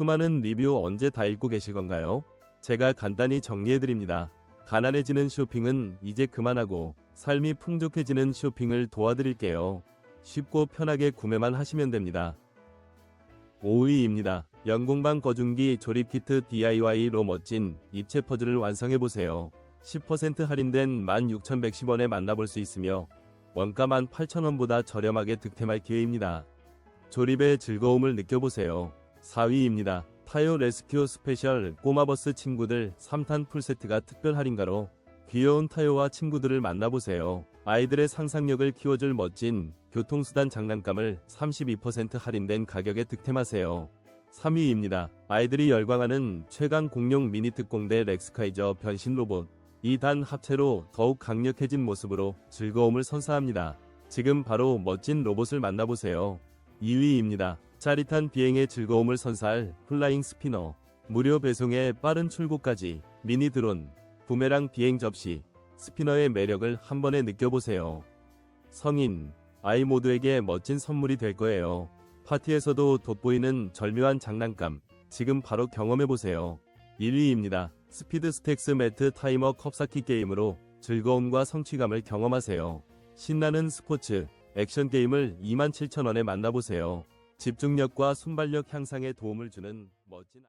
수많은 리뷰 언제 다 읽고 계실 건가요? 제가 간단히 정리해드립니다. 가난해지는 쇼핑은 이제 그만하고 삶이 풍족해지는 쇼핑을 도와드릴게요. 쉽고 편하게 구매만 하시면 됩니다. 5위입니다. 연공방 거중기 조립 키트 DIY로 멋진 입체 퍼즐을 완성해보세요. 10% 할인된 16,110원에 만나볼 수 있으며 원가 18,000원보다 저렴하게 득템할 기회입니다. 조립의 즐거움을 느껴보세요. 4위입니다. 타요 레스큐 스페셜 꼬마버스 친구들 3탄 풀세트가 특별 할인가로 귀여운 타요와 친구들을 만나보세요. 아이들의 상상력을 키워줄 멋진 교통수단 장난감을 32% 할인된 가격에 득템하세요. 3위입니다. 아이들이 열광하는 최강 공룡 미니 특공대 렉스카이저 변신 로봇. 이 단 합체로 더욱 강력해진 모습으로 즐거움을 선사합니다. 지금 바로 멋진 로봇을 만나보세요. 2위입니다. 짜릿한 비행의 즐거움을 선사할 플라잉 스피너. 무료 배송에 빠른 출고까지 미니 드론, 부메랑 비행 접시, 스피너의 매력을 한 번에 느껴보세요. 성인, 아이 모두에게 멋진 선물이 될 거예요. 파티에서도 돋보이는 절묘한 장난감, 지금 바로 경험해보세요. 1위입니다. 스피드 스택스 매트 타이머 컵쌓기 게임으로 즐거움과 성취감을 경험하세요. 신나는 스포츠, 액션 게임을 27,000원에 만나보세요. 집중력과 순발력 향상에 도움을 주는 멋진